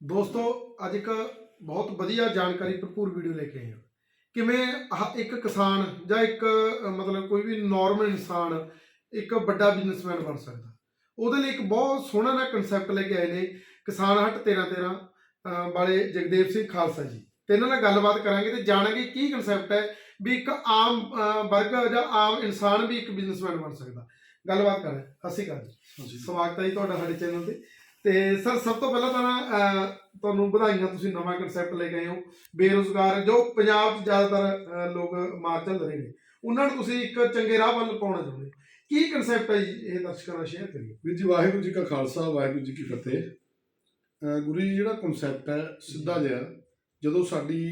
ਦੋਸਤੋ ਅੱਜ ਇੱਕ ਬਹੁਤ ਵਧੀਆ ਜਾਣਕਾਰੀ ਭਰਪੂਰ ਵੀਡੀਓ ਲੈ ਕੇ ਆਏ ਹਾਂ। ਕਿਵੇਂ ਇੱਕ ਕਿਸਾਨ ਜਾਂ ਇੱਕ ਮਤਲਬ ਕੋਈ ਵੀ ਨਾਰਮਲ ਇਨਸਾਨ ਇੱਕ ਵੱਡਾ ਬਿਜ਼ਨਸਮੈਨ ਬਣ ਸਕਦਾ। ਉਹਦੇ ਲਈ ਇੱਕ ਬਹੁਤ ਸੋਹਣਾ ਨਾ ਕਨਸੈਪਟ ਲੈ ਕੇ ਆਏ ਨੇ ਕਿਸਾਨ ਹਟ 13 13 ਅ, ਵਾਲੇ ਜਗਦੇਵ ਸਿੰਘ ਖਾਲਸਾ ਜੀ। ਤੇ ਇਹਨਾਂ ਨਾਲ ਗੱਲਬਾਤ ਕਰਾਂਗੇ ਤੇ ਜਾਣਾਂਗੇ ਕੀ ਕਨਸੈਪਟ ਹੈ ਵੀ ਇੱਕ ਆਮ ਵਰਗ ਜਾਂ ਆਮ ਇਨਸਾਨ ਵੀ ਇੱਕ ਬਿਜ਼ਨਸਮੈਨ ਬਣ ਸਕਦਾ। ਗੱਲਬਾਤ ਕਰਾਂ ਸਤਿ ਸ਼੍ਰੀ ਅਕਾਲ ਜੀ। ਸਵਾਗਤ ਹੈ ਜੀ ਤੁਹਾਡਾ ਸਾਡੇ ਚੈਨਲ ਤੇ। ਤੇ ਸਰ ਸਭ ਤੋਂ ਪਹਿਲਾਂ ਤਾਂ ਨਾ, ਤੁਹਾਨੂੰ ਵਧਾਈਆਂ ਤੁਸੀਂ ਨਵਾਂ ਕਨਸੈਪਟ ਲੈ ਕੇ ਆਏ ਹੋ। ਬੇਰੁਜ਼ਗਾਰ ਜੋ ਪੰਜਾਬ 'ਚ ਜ਼ਿਆਦਾਤਰ ਲੋਕ ਮਾਰ ਚੱਲ ਰਹੇ ਨੇ ਉਹਨਾਂ ਨੂੰ ਤੁਸੀਂ ਇੱਕ ਚੰਗੇ ਰਾਹ ਵੱਲ ਪਾਉਣਾ ਚਾਹੁੰਦੇ ਹੋ। ਕੀ ਕਨਸੈਪਟ ਹੈ ਜੀ ਇਹ ਦਰਸ਼ਕਾਂ ਨਾਲ ਸ਼ੇਅਰ ਕਰੀਏ? ਵੀਰ ਜੀ ਵਾਹਿਗੁਰੂ ਜੀ ਕਾ ਖਾਲਸਾ ਵਾਹਿਗੁਰੂ ਜੀ ਕੀ ਫਤਿਹ। ਗੁਰੂ ਜੀ ਜਿਹੜਾ ਕਨਸੈਪਟ ਹੈ ਸਿੱਧਾ ਜਿਹਾ ਜਦੋਂ ਸਾਡੀ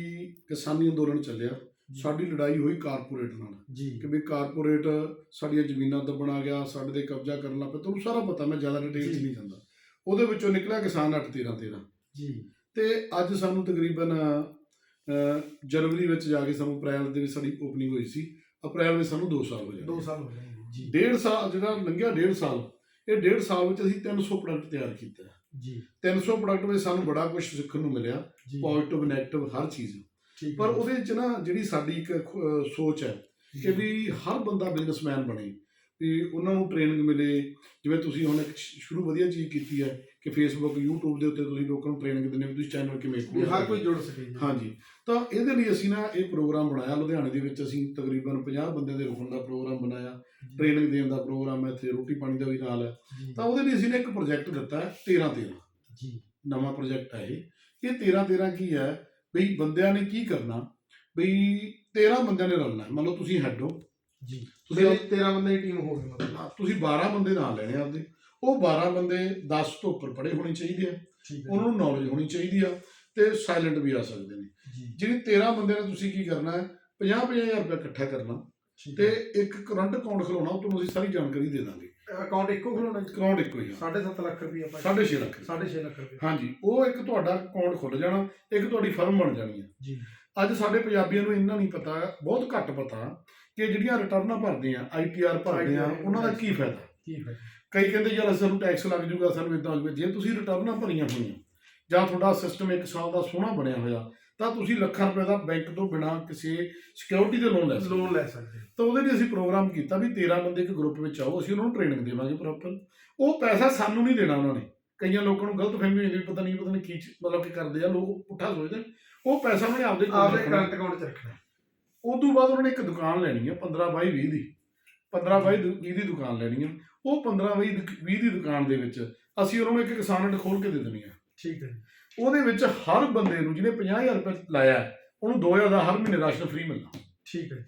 ਕਿਸਾਨੀ ਅੰਦੋਲਨ ਚੱਲਿਆ ਸਾਡੀ ਲੜਾਈ ਹੋਈ ਕਾਰਪੋਰੇਟ ਨਾਲ। ਜੀ। ਕਿ ਵੀ ਕਾਰਪੋਰੇਟ ਸਾਡੀਆਂ ਜ਼ਮੀਨਾਂ ਦੱਬਣ ਗਿਆ ਸਾਡੇ ਤੇ ਕਬਜ਼ਾ ਕਰਨ ਲੱਗ ਪਿਆ ਤੁਹਾਨੂੰ ਸਾਰਾ ਪਤਾ ਮੈਂ ਜ਼ਿਆਦਾ ਡਿਟੇਲ 'ਚ। ਨਹੀਂ ਜਾਂਦਾ। ਉਹਦੇ ਵਿੱਚੋਂ ਨਿਕਲਿਆ ਕਿਸਾਨ 8 13 13 ਜੀ। ਤੇ ਅੱਜ ਸਾਨੂੰ ਤਕਰੀਬਨ ਜਨਵਰੀ ਵਿੱਚ ਜਾ ਕੇ ਸਾਨੂੰ ਅਪ੍ਰੈਲ ਦੇ ਵਿੱਚ ਸਾਡੀ ਓਪਨਿੰਗ ਹੋਈ ਸੀ। ਅਪ੍ਰੈਲ ਵਿੱਚ ਸਾਨੂੰ 2 ਸਾਲ ਹੋ ਜਾਣੇ 2 ਸਾਲ ਹੋ ਗਏ ਨੇ। ਜੀ। ਡੇਢ ਸਾਲ ਜਿਹੜਾ ਲੰਘਿਆ ਡੇਢ ਸਾਲ। ਇਹ ਡੇਢ ਸਾਲ ਵਿੱਚ ਅਸੀਂ 300 ਪ੍ਰੋਡਕਟ ਤਿਆਰ ਕੀਤਾ। ਜੀ। 300 ਪ੍ਰੋਡਕਟ ਵਿੱਚ ਸਾਨੂੰ ਬੜਾ ਕੁਝ ਸਿੱਖਣ ਨੂੰ ਮਿਲਿਆ। ਪੋਜ਼ਿਟਿਵ ਨੈਗੇਟਿਵ ਹਰ ਚੀਜ਼। ਪਰ। ਉਹਦੇ ਵਿੱਚ ਨਾ ਜਿਹੜੀ ਸਾਡੀ ਇੱਕ ਸੋਚ ਹੈ ਕਿ ਵੀ ਹਰ ਬੰਦਾ ਬਿਜ਼ਨਸਮੈਨ ਬਣੇ। ਵੀ ਉਹਨਾਂ ਨੂੰ ਟ੍ਰੇਨਿੰਗ ਮਿਲੇ। ਜਿਵੇਂ ਤੁਸੀਂ ਹੁਣ ਇੱਕ ਸ਼ੁਰੂ ਵਧੀਆ ਚੀਜ਼ ਕੀਤੀ ਹੈ ਕਿ ਫੇਸਬੁੱਕ YouTube ਦੇ ਉੱਤੇ ਤੁਸੀਂ ਲੋਕਾਂ ਨੂੰ ਟ੍ਰੇਨਿੰਗ ਦਿੰਦੇ ਹੋ ਤੁਸੀਂ ਚੈਨਲ ਕਿਵੇਂ ਵੀ ਖੋਲ੍ਹ ਹਰ ਕੋਈ। ਜੁੜ ਸਕੇ ਹਾਂਜੀ। ਤਾਂ ਇਹਦੇ ਲਈ ਅਸੀਂ ਨਾ ਇਹ ਪ੍ਰੋਗਰਾਮ ਬਣਾਇਆ। ਲੁਧਿਆਣੇ ਦੇ ਵਿੱਚ ਅਸੀਂ ਤਕਰੀਬਨ 50 ਬੰਦਿਆਂ ਦੇ ਰੁਕਣ ਦਾ ਪ੍ਰੋਗਰਾਮ ਬਣਾਇਆ। ਟ੍ਰੇਨਿੰਗ ਦੇਣ ਦਾ ਪ੍ਰੋਗਰਾਮ ਹੈ ਇੱਥੇ ਰੋਟੀ ਪਾਣੀ ਦਾ ਵੀ ਨਾਲ ਹੈ। ਤਾਂ ਉਹਦੇ ਲਈ ਅਸੀਂ ਨੇ ਇੱਕ ਪ੍ਰੋਜੈਕਟ ਦਿੱਤਾ ਹੈ 13 13 ਜੀ। ਨਵਾਂ ਪ੍ਰੋਜੈਕਟ ਹੈ ਇਹ। ਇਹ 13 13 ਕੀ ਹੈ? ਬਈ ਬੰਦਿਆਂ ਨੇ ਕੀ ਕਰਨਾ? ਬਈ 13 ਬੰਦਿਆਂ ਨੇ ਰਲਣਾ। ਮੰਨ ਲਓ ਤੁਸੀਂ ਹੈਡ ਹੋ। ਜੀ। ਤੁਸੀਂ ਤੁਸੀਂ 13 ਬੰਦੇ ਦੀ ਟੀਮ ਹੋ ਗਈ ਮਤਲਬ। ਤੁਸੀਂ 12 ਬੰਦੇ ਨਾਲ ਲੈਣੇ ਆ ਆਪਦੇ। ਉਹ 12 ਬੰਦੇ 10 ਤੋਂ ਉੱਪਰ ਪੜ੍ਹੇ ਹੋਣੇ ਚਾਹੀਦੇ ਆ। ਠੀਕ ਉਹਨਾਂ ਨੂੰ ਨੌਲੇਜ ਹੋਣੀ ਚਾਹੀਦੀ ਆ ਤੇ ਸਾਇਲੈਂਟ ਵੀ ਆ ਸਕਦੇ ਨੇ। ਜੀ। ਜਿਹੜੀ 13 ਬੰਦੇ ਨੇ ਤੁਸੀਂ ਕੀ ਕਰਨਾ ਹੈ 50 50000 ਰੁਪਏ ਇਕੱਠਾ ਕਰਨਾ। ਠੀਕ ਤੇ ਹੈ। ਇੱਕ ਕਰੰਟ ਅਕਾਊਂਟ ਖਲਾਉਣਾ ਉਹ ਤੁਹਾਨੂੰ ਅਸੀਂ ਸਾਰੀ ਜਾਣਕਾਰੀ ਦੇ ਦਾਂਗੇ। ਅਕਾਊਂਟ ਇੱਕੋ ਖੋਲਣਾ ਜੀ? ਅਕਾਊਂਟ ਇੱਕੋ ਹੀ ਆ। 7.5 ਲੱਖ ਰੁਪਏ ਆਪਾਂ 6.5 ਲੱਖ 6.5 ਲੱਖ ਰੁਪਏ ਹਾਂਜੀ ਉਹ ਇੱਕ ਤੁਹਾਡਾ ਅਕਾਊਂਟ ਖੁੱਲ ਜਾਣਾ ਇੱਕ ਤੁਹਾਡੀ ਫਰਮ ਬਣ ਜਾਣੀ ਹੈ ਜੀ। ਅੱਜ ਸਾਡੇ ਪੰਜਾਬੀਆਂ ਨੂੰ ਇੰਨਾ ਨਹੀਂ ਪਤਾ ਬਹੁਤ ਘੱਟ ਪਤਾ ਕਿ ਜਿਹੜੀਆਂ ਰਿਟਰਨਾਂ ਭਰਦੇ ਆ ਆਈਟੀਆਰ ਭਰਦੇ ਆ ਉਹਨਾਂ ਦਾ ਕੀ ਫਾਇਦਾ ਕੀ ਹੈ ਕਈ ਕਹਿੰਦੇ ਯਾਰ ਸਾਨੂੰ ਟੈਕਸ ਲੱਗ ਜਾਊਗਾ ਸਾਨੂੰ ਇਦਾਂ ਹੋ ਜਾਊਗਾ ਜੇ ਤੁਸੀਂ ਰਿਟਰਨਾਂ ਭਰੀਆਂ ਹੋਈਆਂ ਜਾਂ ਤੁਹਾਡਾ ਸਿਸਟਮ ਇੱਕ ਸਾਲ ਦਾ ਸੋਹਣਾ ਬਣਿਆ ਹੋਇਆ ਤਾਂ ਤੁਸੀਂ ਲੱਖਾਂ ਰੁਪਏ ਦਾ ਬੈਂਕ ਤੋਂ ਬਿਨਾਂ ਕਿਸੇ ਸਿਕਿਉਰਿਟੀ ਦੇ ਲੋਨ ਲੈ ਸਕਦੇ। ਲੋਨ ਲੈ ਸਕਦੇ। ਤਾਂ ਉਹਦੇ ਲਈ ਅਸੀਂ ਪ੍ਰੋਗਰਾਮ ਕੀਤਾ ਵੀ 13 ਬੰਦੇ ਇੱਕ ਗਰੁੱਪ ਵਿੱਚ ਆਓ ਅਸੀਂ ਉਹਨਾਂ ਨੂੰ ਟ੍ਰੇਨਿੰਗ ਦੇਵਾਂਗੇ ਪ੍ਰੋਪਰ ਉਹ ਪੈਸਾ ਸਾਨੂੰ ਨਹੀਂ ਦੇਣਾ ਉਹਨਾਂ ਨੇ ਕਈਆਂ ਲੋਕਾਂ ਨੂੰ ਗਲਤ ਫਹਿਮੀ ਹੁੰਦੀ ਪਤਾ ਨਹੀਂ ਪਤਾ ਨਹੀਂ ਕੀ ਮਤਲਬ ਕੀ ਕਰਦੇ ਆ ਲੋਕ ਪੁੱਠਾ ਸੋਚਦੇ। ਉਹ ਪੈਸਾ ਉਹਨਾਂ ਨੇ ਆਪਦੇ ਆਪਦੇ। ਕਰੰਟ ਅਕਾਊਂਟ 'ਚ ਰੱਖਣਾ ਉਸ ਤੋਂ ਬਾਅਦ ਉਹਨਾਂ ਨੇ ਇੱਕ ਦੁਕਾਨ ਲੈਣੀ ਹੈ 15 ਬਾਈ 20 ਦੀ 15 ਬਾਈ 20 ਦੀ ਦੁਕਾਨ ਲੈਣੀ ਹੈ ਉਹ 15 ਬਾਈ 20 ਦੀ ਦੁਕਾਨ ਦੇ ਵਿੱਚ ਅਸੀਂ ਉਹਨਾਂ ਨੂੰ ਇੱਕ ਕਿਸਾਨ ਅੱਡ ਖੋਲ ਕੇ ਦੇ ਦੇਣੀ ਹੈ ਠੀਕ ਹੈ। ਉਹਦੇ ਵਿੱਚ ਹਰ ਬੰਦੇ ਨੂੰ ਜਿਹਨੇ 50000 ਰੁਪਏ ਲਾਇਆ ਉਹਨੂੰ 2000 ਦਾ ਹਰ ਮਹੀਨੇ ਰਾਸ਼ਨ ਫ੍ਰੀ ਮਿਲਣਾ। ਠੀਕ ਹੈ। ਜੀ।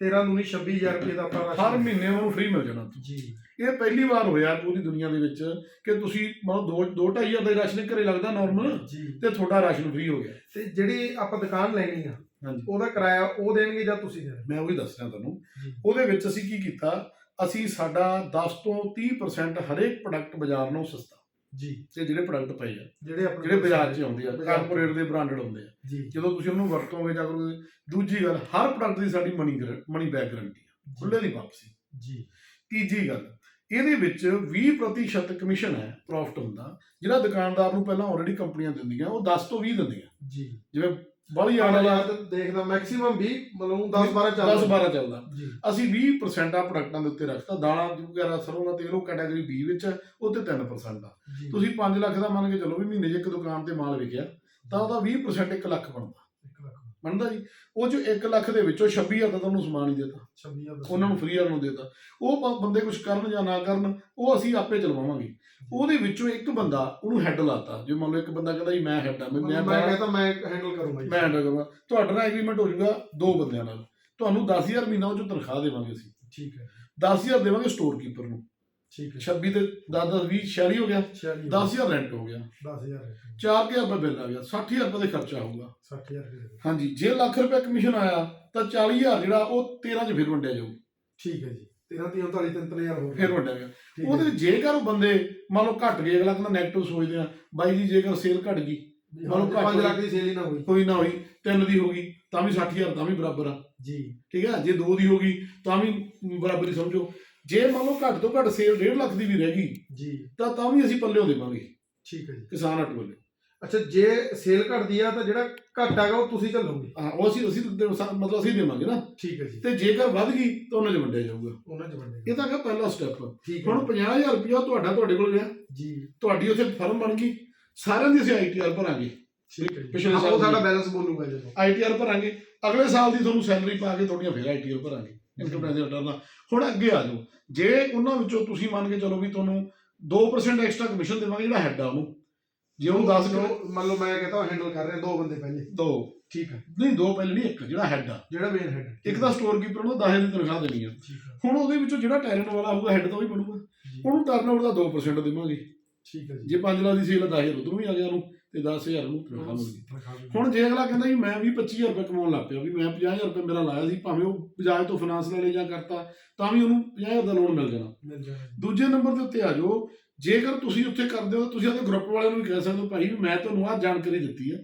13 ਨੂੰ 26000 ਰੁਪਏ ਦਾ ਆਪਾਂ ਹਰ ਮਹੀਨੇ ਉਹਨੂੰ ਫ੍ਰੀ ਮਿਲ ਜਾਣਾ। ਜੀ। ਇਹ ਪਹਿਲੀ ਵਾਰ ਹੋਇਆ ਪੂਰੀ ਦੁਨੀਆ ਦੇ ਵਿੱਚ ਕਿ ਤੁਸੀਂ ਮਤਲਬ 2 2 2500 ਦਾ ਰਾਸ਼ਨ ਘਰੇ ਲੱਗਦਾ ਨਾਰਮਲ ਤੇ ਤੁਹਾਡਾ ਰਾਸ਼ਨ ਫ੍ਰੀ ਹੋ ਗਿਆ। ਤੇ ਜਿਹੜੀ ਆਪਾਂ ਦੁਕਾਨ ਲੈਣੀ ਆ ਹਾਂਜੀ। ਉਹਦਾ ਕਿਰਾਇਆ ਉਹ ਦੇਣਗੇ ਜਾਂ ਤੁਸੀਂ ਦੇਣਾ ਮੈਂ ਉਹੀ ਦੱਸ ਰਿਹਾ ਤੁਹਾਨੂੰ। ਉਹਦੇ ਵਿੱਚ ਅਸੀਂ ਕੀ ਕੀਤਾ? ਅਸੀਂ ਸਾਡਾ 10 ਤੋਂ 30% ਹਰੇਕ ਪ੍ਰੋਡਕਟ ਬਾਜ਼ਾਰ ਨਾਲੋਂ ਸਸਤਾ। ਜੀ। ਤੇ ਜਿਹੜੇ ਪ੍ਰੋਡਕਟ ਪਏ ਆ ਜਿਹੜੇ ਆਪਣੇ ਜਿਹੜੇ ਬਾਜ਼ਾਰ 'ਚ ਆਉਂਦੇ ਆ। ਕਾਰਪੋਰੇਟ ਦੇ ਬ੍ਰਾਂਡਡ ਹੁੰਦੇ ਆ। ਜਦੋਂ ਤੁਸੀਂ ਉਹਨੂੰ ਵਰਤੋਗੇ ਜਾਂ ਕਰੋਗੇ ਦੂਜੀ ਗੱਲ ਹਰ ਪ੍ਰੋਡਕਟ ਦੀ ਸਾਡੀ ਮਨੀ ਮਨੀ ਬੈਕ ਗਾਰੰਟੀ ਆ। ਖੁੱਲੇ ਦੀ ਵਾਪਸੀ। ਜੀ। ਤੀਜੀ ਗੱਲ ਇਹਦੇ ਵਿੱਚ 20% ਕਮਿਸ਼ਨ ਹੈ ਪ੍ਰੋਫਿਟ ਹੁੰਦਾ। ਜਿਹੜਾ ਦੁਕਾਨਦਾਰ ਨੂੰ ਪਹਿਲਾਂ ਆਲਰੇਡੀ ਕੰਪਨੀਆਂ ਦਿੰਦੀਆਂ ਉਹ 10 ਤੋਂ 20 ਦਿੰਦੀਆਂ। ਜੀ। ਜਿਵੇਂ ਬੜੀ ਆਲਾ ਯਾਦ ਦੇਖਦਾ ਮੈਕਸਿਮਮ 20 ਮਤਲਬ 10 12 ਚੱਲ 10 12 ਚੱਲਦਾ। ਅਸੀਂ 20% ਆ ਪ੍ਰੋਡਕਟਾਂ ਦੇ ਉੱਤੇ ਰੱਖਤਾ। ਦਾਲਾਂ ਵਗੈਰਾ ਸਰੋਂ ਦਾ ਤੇਲ ਉਹ ਕੈਟਾਗਰੀ B ਵਿੱਚ ਹੈ, ਉਹ ਤੇ 3% ਆ। ਤੁਸੀਂ 5 ਲੱਖ ਦਾ ਮੰਨ ਕੇ ਚੱਲੋ ਵੀ ਮਹੀਨੇ 'ਚ ਇੱਕ ਦੁਕਾਨ ਤੇ ਮਾਲ ਵਿਕਿਆ ਤਾਂ ਉਹਦਾ 20% 1 ਲੱਖ ਬਣਦਾ। ਇੱਕ ਲੱਖ। ਬਣਦਾ ਜੀ। ਉਹ ਜੋ 1 ਲੱਖ ਦੇ ਵਿੱਚੋਂ 26000 ਦਾ ਤੁਹਾਨੂੰ ਸਮਾਨ ਹੀ ਦੇਤਾ। 26000 ਉਹਨਾਂ ਨੂੰ ਫ੍ਰੀ ਵਾਲ ਨੂੰ ਦੇਤਾ। ਉਹ ਬ- ਬੰਦੇ ਕੁਝ ਕਰਨ ਜਾਂ ਨਾ ਕਰਨ ਉਹ ਅਸੀਂ ਆਪੇ ਚਲਵਾਵਾਂਗੇ। ਉਹਦੇ ਵਿੱਚੋਂ ਇੱਕ ਬੰਦਾ ਉਹਨੂੰ ਹੈੱਡ ਲਾਤਾ। ਜੇ ਮੰਨ ਲਓ ਇੱਕ ਬੰਦਾ ਕਹਿੰਦਾ ਜੀ ਮੈਂ ਹੈੱਡ ਆ ਮੈਂ ਮੈਂ ਮੈਂ ਮੈਂ ਹੈਂਡਲ ਕਰੂੰਗਾ ਜੀ। ਮੈਂ ਹੈਂਡਲ ਕਰਾਂਗਾ। ਤੁਹਾਡਾ ਨਾਲ ਐਗਰੀਮੈਂਟ ਹੋ ਜਾਊਗਾ ਦੋ ਬੰਦਿਆਂ ਨਾਲ। ਤੁਹਾਨੂੰ 10000 ਮਹੀਨਾ ਉਹ ਚੋਂ ਤਨਖਾਹ ਦੇਵਾਂਗੇ ਅਸੀਂ। ਠੀਕ ਹੈ। 10000 ਦੇਵਾਂਗੇ ਸਟੋਰ ਕੀਪਰ ਨੂੰ। ਠੀਕ ਹੈ। 26 ਤੇ 10 10 20 46 ਹੋ ਗਿਆ। 46 10000 ਰੈਂਟ ਹੋ ਗਿਆ। 10000 4000 ਰੁਪਏ ਬਿੱਲ ਆ ਗਿਆ। 60000 ਰੁਪਏ ਦੇ ਖਰਚਾ ਹੋਊਗਾ। 60000 ਰੁਪਏ ਹਾਂਜੀ ਜੇ ਲੱਖ ਰੁਪਏ ਕਮਿਸ਼ਨ ਆਇਆ ਤਾਂ 40000 ਜਿਹੜਾ ਉਹ 13 ਚ ਫਿਰ ਵੰਡਿਆ ਜਾਊ। ਠੀਕ ਹੈ ਜੀ। 13 30 39 33000 ਹੋ ਫਿਰ ਵੰਡਿਆ ਗਿਆ। ਉਹਦੇ ਜੇਕਰ ਉਹ ਬੰਦੇ ਮੰਨ ਲਓ ਘਟ ਗਏ ਅਗਲਾ ਕਹਿੰਦਾ ਨੈਗੇਟਿਵ ਸੋਚਦੇ ਆ ਬਾਈ ਜੀ ਜੇਕਰ ਸੇਲ ਘਟ ਗਈ ਮੰਨ ਲਓ ਹਾਂ, ਘੱਟ ਪੰਜ ਲੱਖ ਦੀ ਸੇਲ ਹੀ ਨਾ ਹੋਈ। ਕੋਈ ਨਾ ਹੋਈ ਤਿੰਨ ਦੀ ਹੋ ਗਈ ਤਾਂ ਵੀ 60000 ਤਾਂ ਵੀ ਬਰਾਬਰ ਆ। ਜੀ। ਠੀਕ ਹੈ ਜੇ ਦੋ ਦੀ ਹੋ ਗਈ ਤਾਂ ਵੀ ਬਰਾਬਰ ਹੀ ਸਮਝੋ। ਜੇ ਮੰਨ ਲਓ ਘੱਟ ਤੋਂ ਘੱਟ ਸੇਲ 1.5 ਲੱਖ ਦੀ ਵੀ ਰਹਿ ਗਈ ਜੀ। ਤਾਂ ਤਾਂ ਵੀ ਅਸੀਂ ਪੱਲਿਓ ਦੇਵਾਂਗੇ ਠੀਕ ਹੈ ਜੀ। ਕਿਸਾਨ ਹੱਟ ਵੱਲੋਂ। ਅੱਛਾ ਜੇ ਸੇਲ ਘਟਦੀ ਆ ਤਾਂ ਜਿਹੜਾ ਘਾਟਾ ਹੈਗਾ ਉਹ ਤੁਸੀਂ ਝੱਲੋਗੇ ਹਾਂ ਉਹ ਅਸੀਂ ਅਸੀਂ ਦੇ- ਮਤਲਬ ਅਸੀਂ ਦੇਵਾਂਗੇ ਨਾ। ਠੀਕ ਹੈ ਜੀ। ਤੇ ਜੇਕਰ ਵੱਧ ਗਈ ਤਾਂ ਉਹਨਾਂ 'ਚ ਵੰਡਿਆ ਜਾਊਗਾ। ਉਹਨਾਂ ਚ ਵੰਡੇ ਇਹ ਤਾਂ ਹੈਗਾ ਪਹਿਲਾ ਸਟੈਪ ਠੀਕ ਹੁਣ 50000 ਰੁਪਇਆ ਤੁਹਾਡਾ ਤੁਹਾਡੇ ਕੋਲ ਰਿਹਾ। ਜੀ। ਤੁਹਾਡੀ ਉੱਥੇ ਫਰਮ ਬਣ ਗਈ। ਸਾਰਿਆਂ ਦੀ ਅਸੀਂ ਆਈਟੀਆਰ ਭਰਾਂਗੇ। ਠੀਕ ਹੈ ਜੀ। ਪਿਛਲੇ ਹਾਂ, ਸਾਲ ਸਾਡਾ ਬੈਲੈਂਸ ਬੋਲੂਗਾ ਜਦੋਂ ਆਈਟੀਆਰ ਭਰਾਂਗੇ। ਅਗਲੇ ਸਾਲ ਦੀ ਤੁਹਾਨੂੰ ਸੈਲਰੀ ਪਾ ਕੇ ਤੁਹਾਡੀਆਂ ਫਿਰ ਆਈਟੀਆਰ ਭਰਾਂਗੇ। ਇਨਕਮ ਟੈਕਸ ਰਿਟਰਨ ਦਾ। ਹੁਣ ਅੱਗੇ ਆ ਜਾਓ। ਜੇ ਉਹਨਾਂ ਵਿੱਚੋਂ ਤੁਸੀਂ ਮੰਨ ਕੇ ਚਲੋ ਵੀ ਤੁਹਾਨੂੰ 2% ਐਕਸਟਰਾ ਕਮਿਸ਼ਨ ਦੇਵਾਂਗੇ ਜਿਹੜਾ ਹੈਡ ਆ ਉਹਨੂੰ ਜੇ ਉਹ 10 ਕਿਲੋ ਜੋ ਮੰਨ ਲਓ ਮੈਂ ਕਹਿੰਦਾ ਹੈਂਡਲ ਕਰ ਰਿਹਾ ਦੋ ਬੰਦੇ ਪਹਿਲੇ। ਦੋ। ਠੀਕ ਹੈ ਨਹੀਂ ਦੋ ਪਹਿਲੇ ਨਹੀਂ ਇੱਕ ਜਿਹੜਾ ਹੈਡ ਆ। ਜਿਹੜਾ ਮੇਨ ਹੈਡ ਇੱਕ ਤਾਂ ਸਟੋਰ ਕੀਪਰ ਨੂੰ 10 ਦੀ ਤਨਖਾਹ ਦੇਣੀ ਆ। ਹੁਣ ਉਹਦੇ ਵਿੱਚੋਂ ਜਿਹੜਾ ਟੈਲੈਂਟ ਵਾਲਾ ਹੋਊਗਾ ਹੈਡ ਤਾਂ ਉਹ ਹੀ ਬਣੂਗਾ ਉਹਨੂੰ ਟਰਨਓਵਰ ਦਾ 2% ਦੇਵਾਂਗੇ। ਠੀਕ ਹੈ ਜੀ। ਜੇ 5 ਲੱਖ ਦੀ ਸੇਲ 10000 ਉਧਰੋਂ ਵੀ ਆ ਗਿਆ ਉਹਨੂੰ। ਤੇ 10000 ਨੂੰ ਤਨਖਾਹ ਮਿਲ ਗਈ। ਤਨਖਾਹ ਵੀ ਹੁਣ ਜੇ ਅਗਲਾ ਕਹਿੰਦਾ ਜੀ ਮੈਂ ਵੀ 25000 ਰੁਪਏ ਕਮਾਉਣ ਲੱਗ ਪਿਆ ਵੀ ਮੈਂ 50000 ਰੁਪਏ ਮੇਰਾ ਲਾਇਆ ਸੀ ਭਾਵੇਂ ਉਹ ਬਜਾਜ ਤੋਂ ਫਾਈਨਾਂਸ ਲੈ ਲਿਆ ਜਾਂ ਕਰਤਾ ਤਾਂ ਵੀ ਉਹਨੂੰ 50000 ਦਾ ਲੋਨ ਮਿਲ ਜਾਣਾ। ਦੂਜੇ ਨੰਬਰ ਦੇ ਉੱਤੇ ਆ ਜਾਓ ਜੇਕਰ ਤੁਸੀਂ ਉੱਥੇ ਕਰਦੇ ਹੋ ਤੁਸੀਂ ਆਪਣੇ ਗਰੁੱਪ ਵਾਲਿਆਂ ਨੂੰ ਵੀ ਕਹਿ ਸਕਦੇ ਹੋ ਭਾਈ ਵੀ ਮੈਂ ਤੁਹਾਨੂੰ ਆਹ ਜਾਣਕਾਰੀ ਦਿੱਤੀ ਆ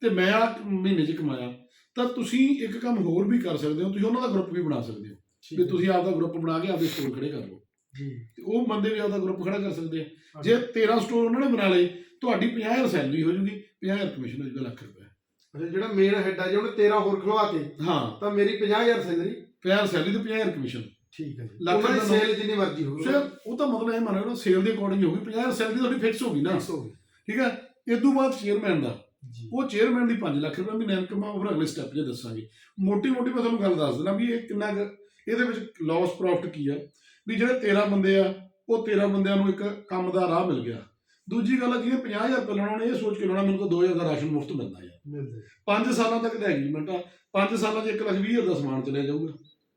ਤੇ ਮੈਂ ਆ ਮਹੀਨੇ 'ਚ ਕਮਾਇਆ। ਤਾਂ ਤੁਸੀਂ ਇੱਕ ਕੰਮ ਹੋਰ ਵੀ ਕਰ ਸਕਦੇ ਹੋ ਤੁਸੀਂ ਉਹਨਾਂ ਦਾ ਗਰੁੱਪ ਵੀ ਬਣਾ ਸਕਦੇ ਹੋ। ਵੀ ਹੈ। ਤੁਸੀਂ ਆਪਦਾ ਗਰੁੱਪ ਬਣਾ ਕੇ ਆਪਦੇ ਸਟੋਰ ਖੜੇ ਕਰ ਲਓ। ਜੀ। ਤੇ ਉਹ ਬੰਦੇ ਵੀ ਆਪਦਾ ਗਰੁੱਪ ਖੜਾ ਕਰ ਸਕਦੇ ਆ। ਜੇ 13 ਸਟੋਰ ਉਹਨਾਂ ਨੇ ਬਣਾ ਲਏ ਤੁਹਾਡੀ 50000 ਸੈਲਰੀ ਹੋ ਜੂਗੀ 50000 ਕਮਿਸ਼ਨ ਹੋ ਜੂਗਾ ਲੱਖ ਰੁਪਏ। ਅੱਛਾ ਜਿਹੜਾ ਮੇਨ ਹੈਡ ਆ ਜੇ ਉਹਨੇ 13 ਹੋਰ ਖਲਵਾ ਕੇ ਹਾਂ। ਤਾਂ ਮੇਰੀ 50000 ਸੈਲਰੀ 50000 ਸੈਲਰੀ ਤੇ 50000 ਕਮਿਸ਼ਨ ਠੀਕ ਹੈ ਜੀ। ਲੱਖ ਦੀ ਸੇਲ ਜਿੰਨੀ ਮਰਜ਼ੀ ਹੋਵੇ। ਸਰ ਉਹ ਤਾਂ ਮਤਲਬ ਇਹ ਮੰਨੋ ਨਾ ਸੇਲ ਦੇ ਅਕੋਰਡਿੰਗ ਹੋਊਗੀ 50000 ਸੈਲਰੀ ਤੁਹਾਡੀ ਫਿਕਸ ਹੋ ਗਈ ਨਾ। ਫਿਕਸ ਹੋ ਗਈ ਠੀਕ ਹੈ? ਇਸ ਤੋਂ ਬਾਅਦ ਚੇਅਰਮੈਨ ਦਾ। ਉਹ ਚੇਅਰਮੈਨ ਦੀ 5 ਲੱਖ ਰੁਪਏ ਮਹੀਨੇ ਇਨਕਮ ਆ ਉਹ ਅਗਲੇ ਸਟੈਪ 'ਚ ਦੱਸਾਂਗੇ। ਮੋਟੀ ਮੋਟੀ ਮੈਂ ਤੁਹਾਨੂੰ ਗੱਲ ਦੱਸ ਦਿੰਦਾ ਵੀ ਇਹ ਕਿੰਨਾ ਇਹਦੇ ਵਿੱਚ ਲਾਸ ਪ੍ਰੋਫਿਟ ਕੀ ਆ? ਵੀ ਜਿਹੜੇ 13 ਬੰਦੇ ਆ ਉਹ 13 ਬੰਦਿਆਂ ਨੂੰ ਇੱਕ ਕੰਮ ਦਾ ਰਾਹ ਮਿਲ ਗਿਆ। ਦੂਜੀ ਗੱਲ ਆ ਜਿਹਨੇ 50000 ਰੁਪਏ ਲਾਉਣਾ ਉਹਨੇ ਇਹ ਸੋਚ ਕੇ ਲਾਉਣਾ ਮੈਨੂੰ ਤਾਂ 2000 ਦਾ ਰਾਸ਼ਨ ਮੁਫਤ ਮਿਲਦਾ ਯਾਰ ਮਿਲਦੇ 5 ਸਾਲਾਂ ਤੱਕ ਦਾ ਐਗਰੀਮੈਂਟ ਆ 5 ਸਾਲਾਂ 'ਚ 1 ਲੱਖ 20 ਹਜ਼ਾਰ ਦਾ ਸਮਾਨ ਚਲਿਆ ਜਾਊਗਾ।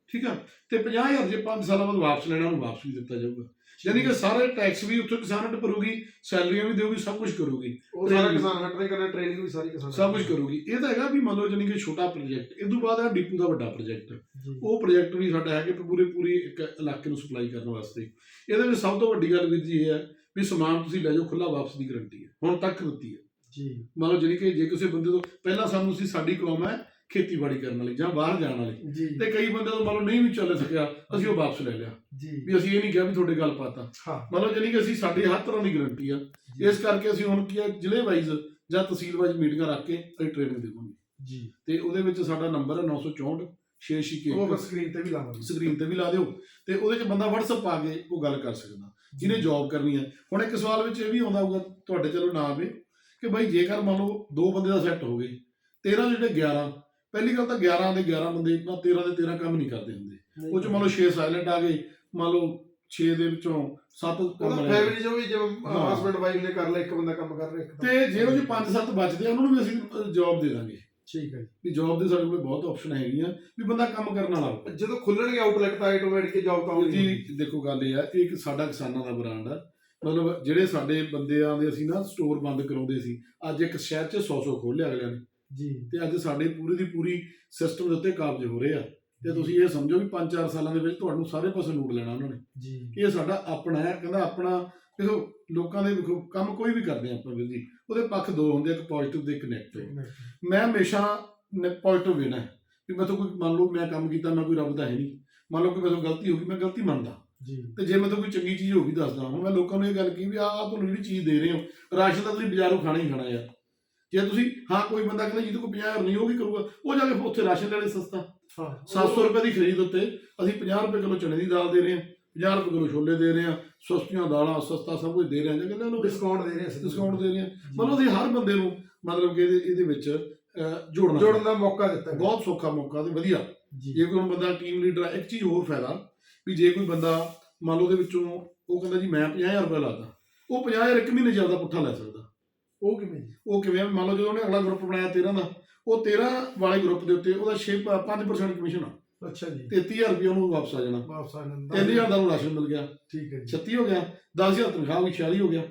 ਠੀਕ ਆ? ਤੇ 50000 ਜੇ 5 ਸਾਲਾਂ ਬਾਅਦ ਵਾਪਸ ਲੈਣਾ ਉਹਨੂੰ ਵਾਪਸ ਵੀ ਦਿੱਤਾ ਜਾਊਗਾ। ਯਾਨੀ ਕਿ ਸਾਰੇ ਟੈਕਸ ਵੀ ਉੱਥੇ ਕਿਸਾਨ ਹਟ ਭਰੂਗੀ ਸੈਲਰੀਆਂ ਵੀ ਦੇਊਗੀ ਸਭ ਕੁਝ ਕਰੂਗੀ। ਉਹ ਸਾਰਾ ਕਿਸਾਨ ਹੱਟ ਨਹੀਂ ਕਰਨਾ ਟ੍ਰੇਨਿੰਗ ਵੀ ਸਾਰੀ ਕਿਸਾਨ ਸਭ ਕੁਝ ਕਰੂਗੀ। ਇਹ ਤਾਂ ਹੈਗਾ ਵੀ ਮੰਨ ਲਓ ਜਾਨੀ ਕਿ ਛੋਟਾ ਪ੍ਰੋਜੈਕਟ ਇਹ ਤੋਂ ਬਾਅਦ ਹੈ ਡੀਪੂ ਦਾ ਵੱਡਾ ਪ੍ਰੋਜੈਕਟ ਉਹ ਪ੍ਰੋਜੈਕਟ ਵੀ ਸਾਡਾ ਹੈ ਕਿ ਪੂਰੇ ਪੂਰੀ ਇੱਕ ਇਲਾਕੇ ਨੂੰ ਸਪਲਾਈ ਕਰਨ ਵਾਸਤੇ। ਇਹਦੇ ਵਿੱਚ ਸਭ ਤੋਂ ਵੱਡੀ ਗੱਲ ਵੀਰ ਜੀ ਇਹ ਹੈ ਵੀ ਸਮਾਨ ਤੁਸੀਂ ਲੈ ਜਾਓ ਖੁੱਲਾ ਵਾਪਸ ਦੀ ਗਾਰੰਟੀ ਹੈ। ਹੁਣ ਤੱਕ ਦਿੱਤੀ ਹੈ। ਜੀ। ਮੰਨ ਲਓ ਜਾਨੀ ਕਿ ਜੇ ਕਿਸੇ ਬੰਦੇ ਤੋਂ ਪਹਿਲਾਂ ਸਾਨੂੰ ਸੀ ਸਾਡੀ ਕੌਮ ਹੈ ਖੇਤੀਬਾੜੀ ਕਰਨ ਵਾਲੀ ਜਾਂ ਬਾਹਰ ਜਾਣ ਵਾਲੀ। ਤੇ ਕਈ ਬੰਦੇ ਤੋਂ ਮੰਨ ਲਓ ਨਹੀਂ ਵੀ ਚੱਲ ਸਕਿਆ ਅਸੀਂ ਉਹ ਵਾਪਸ ਲੈ ਲਿਆ। ਜੀ। ਵੀ ਅਸੀਂ ਇਹ ਨਹੀਂ ਕਿਹਾ ਵੀ ਤੁਹਾਡੇ ਗੱਲ ਪਾਤਾ। ਹਾਂ। ਮੰਨ ਲਓ ਜਾਨੀ ਕਿ ਅਸੀਂ ਸਾਡੀ ਹਰ ਤਰ੍ਹਾਂ ਦੀ ਗਾਰੰਟੀ ਆ। ਇਸ ਕਰਕੇ ਅਸੀਂ ਹੁਣ ਕੀ ਆ ਜ਼ਿਲ੍ਹੇ ਵਾਈਜ਼ ਜਾਂ ਤਹਿਸੀਲ ਵਾਈਜ਼ ਮੀਟਿੰਗਾਂ ਰੱਖ ਕੇ ਅਸੀਂ ਟ੍ਰੇਨਿੰਗ ਦੇਵਾਂਗੇ। ਜੀ। ਤੇ ਉਹਦੇ ਵਿੱਚ ਸਾਡਾ ਨੰਬਰ ਹੈ 964 661 ਉਹ ਸਕਰੀਨ ਤੇ ਵੀ ਲਾਵਾਂਗੇ ਸਕਰੀਨ ਤੇ ਵੀ ਲਾ ਦਿਓ। ਤੇ ਉਹਦੇ 'ਚ ਬੰਦਾ WhatsApp ਪਾ ਕੇ ਉਹ ਗੱਲ ਕਰ ਸਕਦਾ। ਜਿਹਨੇ ਜੌਬ ਕਰਨੀ ਹੈ। ਹੁਣ ਇੱਕ ਸਵਾਲ ਵਿੱਚ ਇਹ ਵੀ ਆਉਂਦਾ ਹੋਊਗਾ ਤੁਹਾਡੇ ਚਲੋ ਨਾ ਆਵੇ ਕਿ ਭਾਈ ਜੇਕਰ ਮੰਨ ਲਓ ਦੋ ਬੰਦੇ ਦਾ ਸੈੱਟ ਹੋ ਗਏ 13 ਜਿਹੜੇ 11 ਪਹਿਲੀ ਗੱਲ ਤਾਂ 11 ਦੇ 11 ਬੰਦੇ ਨਾ 13 ਦੇ 13 ਕੰਮ ਨਹੀਂ ਕਰਦੇ ਹੁੰਦੇ। ਉਹ 'ਚ ਮੰਨ ਲਓ 6 ਸਾਇਲੈਂਟ ਆ ਗਏ ਮੰਨ ਲਓ 6 ਦੇ ਵਿੱਚੋਂ 7 ਕੰਮ ਗਏ। ਫੈਮਿਲੀ ਜੋ ਵੀ ਹਾਂ। ਹਸਬੰਡ ਵਾਈਫ ਨੇ ਕਰ ਲਿਆ ਇੱਕ ਬੰਦਾ ਕੰਮ ਕਰ ਰਿਹਾ ਇੱਕ ਤਾਂ- ਜੇ ਉਹ 'ਚ 5-7 ਬਚਦੇ ਆ ਉਹਨਾਂ ਨੂੰ ਵੀ ਅਸੀਂ ਜੌਬ ਦੇ ਦਾਂਗੇ। ਠੀਕ ਹੈ ਵੀ ਜੌਬ ਦੇ ਸਾਡੇ ਕੋਲ ਬਹੁਤ ਆਪਸ਼ਨ ਹੈਗੀਆਂ ਵੀ ਬੰਦਾ ਕੰਮ ਕਰਨ ਵਾਲਾ ਹੋਵੇ। ਜੀ ਜਦੋਂ ਖੁੱਲਣਗੇ ਆਊਟਲੈਟ ਤਾਂ ਆਟੋਮੈਟਿਕ ਜੌਬ ਤਾਂ ਆਉਣੀ। ਜੀ ਦੇਖੋ ਗੱਲ ਇਹ ਆ ਇਹ ਇੱਕ ਸਾਡਾ ਕਿਸਾਨਾਂ ਦਾ ਬ੍ਰਾਂਡ ਆ। ਮਤਲਬ ਜਿਹੜੇ ਸਾਡੇ ਬੰਦਿਆਂ ਦੇ ਅਸੀਂ ਨਾ ਸਟੋਰ ਬੰਦ ਕਰਾਉਂਦੇ ਸੀ ਅੱਜ ਇੱਕ ਸ਼ਹਿਰ 'ਚ 100 100 ਖੋਲ ਲਿਆ ਅਗਲਿਆਂ ਨੇ। ਜੀ। ਤੇ ਅੱਜ ਸਾਡੇ ਪੂਰੀ ਦੀ ਪੂਰੀ ਸਿਸਟਮ ਦੇ ਉੱਤੇ ਕਾਬਜ ਹੋ ਰਹੇ ਆ। ਤੇ ਤੁਸੀਂ ਇਹ ਸਮਝੋ ਵੀ 5-4 ਸਾਲਾਂ ਦੇ ਵਿੱਚ ਤੁਹਾਨੂੰ ਸਾਰੇ ਪਾਸੇ ਲੂਟ ਲੈਣਾ ਉਹਨਾਂ ਨੇ। ਜੀ। ਇਹ ਸਾਡਾ ਆਪਣਾ ਹੈ ਕਹਿੰਦਾ ਆਪਣਾ ਦੇਖੋ ਲੋਕਾਂ ਦੇ ਕੰਮ ਕੋਈ ਵੀ ਕਰਦੇ ਆ ਆਪਾਂ ਵੀਰ ਜੀ ਉਹਦੇ ਪੱਖ ਦੋ ਹੁੰਦੇ ਇੱਕ ਪੋਜ਼ਿਟਿਵ ਤੇ ਇੱਕ ਨੈਗੇਟਿਵ ਮੈਂ ਹਮੇਸ਼ਾ ਪੋਜ਼ਿਟਿਵ ਵੇਣਾ ਵੀ ਮੈਂ ਤਾਂ ਕੋਈ ਮੰਨ ਲਓ ਮੈਂ ਕੰਮ ਕੀਤਾ ਮੈਂ ਕੋਈ ਰੱਬ ਦਾ ਹੈ ਨਹੀਂ। ਮੰਨ ਲਓ ਕੋਈ ਮੇਰੇ ਤੋਂ ਗਲਤੀ ਹੋ ਗਈ ਮੈਂ ਗਲਤੀ ਮੰਨਦਾ। ਜੀ। ਤੇ ਜੇ ਮੈਂ ਤਾਂ ਕੋਈ ਚੰਗੀ ਚੀਜ਼ ਹੋ ਗਈ ਦੱਸਦਾ ਹੁਣ ਮੈਂ ਲੋਕਾਂ ਨੂੰ ਇਹ ਗੱਲ ਕੀ ਵੀ ਆਹ ਤੁਹਾਨੂੰ ਜਿਹੜੀ ਚੀਜ਼ ਦੇ ਰਹੇ ਹੋ ਰਾਸ਼ਨ ਤਾਂ ਤੁਸੀਂ ਬਾਜ਼ਾਰੋਂ ਖਾਣਾ ਹੀ ਖਾਣਾ ਯਾਰ ਜੇ ਤੁਸੀਂ ਹਾਂ ਕੋਈ ਬੰਦਾ ਕਹਿੰਦਾ ਜਿਹਦੇ ਕੋਲ 50000 ਨਹੀਂ ਉਹ ਕੀ ਕਰੂਗਾ। ਉਹ ਜਾ ਕੇ ਉੱਥੇ ਰਾਸ਼ਨ ਲੈ ਲੈ ਸਸਤਾ। ਹਾਂ। 700 ਰੁਪਏ ਦੀ ਖਰੀਦ ਉੱਤੇ ਅਸੀਂ 50 ਰੁਪਏ ਕਿਲੋ ਚਨੇ ਦੀ ਦਾਲ ਦੇ ਰਹੇ ਹਾਂ। 50 ਰੁਪਏ ਕਿਲੋ ਛੋਲੇ ਦੇ ਰਹੇ ਹਾਂ ਸਸਤੀਆਂ ਦਾਲਾਂ ਸਸਤਾ ਸਭ ਕੁਝ ਦੇ ਰਹੇ ਜੇ ਕਹਿੰਦੇ ਉਹਨੂੰ ਡਿਸਕਾਊਂਟ ਦੇ ਰਹੇ ਅਸੀਂ ਡਿਸਕਾਊਂਟ ਦੇ ਰਹੇ ਹਾਂ। ਮਤਲਬ ਅਸੀਂ ਹਰ ਬੰਦੇ ਨੂੰ ਮਤਲਬ ਕਿ ਇਹਦੇ ਇਹਦੇ ਵਿੱਚ ਜੋੜਨਾ। ਜੋੜਨ ਦਾ ਮੌਕਾ ਦਿੱਤਾ। ਬਹੁਤ ਸੌਖਾ ਮੌਕਾ ਤੇ ਵਧੀਆ। ਜੀ। ਕੋਈ ਬੰਦਾ ਟੀਮ ਲੀਡਰ ਹੈ ਇੱਕ ਚੀਜ਼ ਹੋਰ ਫਾਇਦਾ ਵੀ ਜੇ ਕੋਈ ਬੰਦਾ ਮੰਨ ਲਓ ਉਹਦੇ ਵਿੱਚੋਂ ਉਹ ਕਹਿੰਦਾ ਜੀ ਮੈਂ 50000 ਰੁਪਏ ਲਾਤਾ ਉਹ 50000 ਇੱਕ ਮਹੀਨੇ ਜ਼ਿਆਦਾ ਪੁੱਠਾ ਲੈ ਸਕਦਾ। ਉਹ ਕਿਵੇਂ ਉਹ ਕਿਵੇਂ ਮੰਨ ਲਓ ਜਦੋਂ ਉਹਨੇ ਅਗਲਾ ਗਰੁੱਪ ਬਣਾਇਆ 13 ਦਾ ਉਹ 13 ਵਾਲੇ ਗਰੁੱਪ ਦੇ ਉੱਤੇ ਉਹਦਾ 6 5% ਕਮਿਸ਼ਨ ਆ। ਅੱਛਾ ਜੀ। 33000 ਰੁਪਏ ਉਹਨੂੰ ਵਾਪਸ ਆ ਜਾਣਾ। ਵਾਪਸ ਆ ਜਾਂਦਾ 3000 ਦਾ ਉਹਨੂੰ ਰਾਸ਼ਨ ਮਿਲ ਗਿਆ। ਠੀਕ ਹੈ ਜੀ। 36 ਹੋ ਗਿਆ 10000 ਤਨਖਾਹ ਹੋ ਗਈ 46 ਹੋ ਗਿਆ।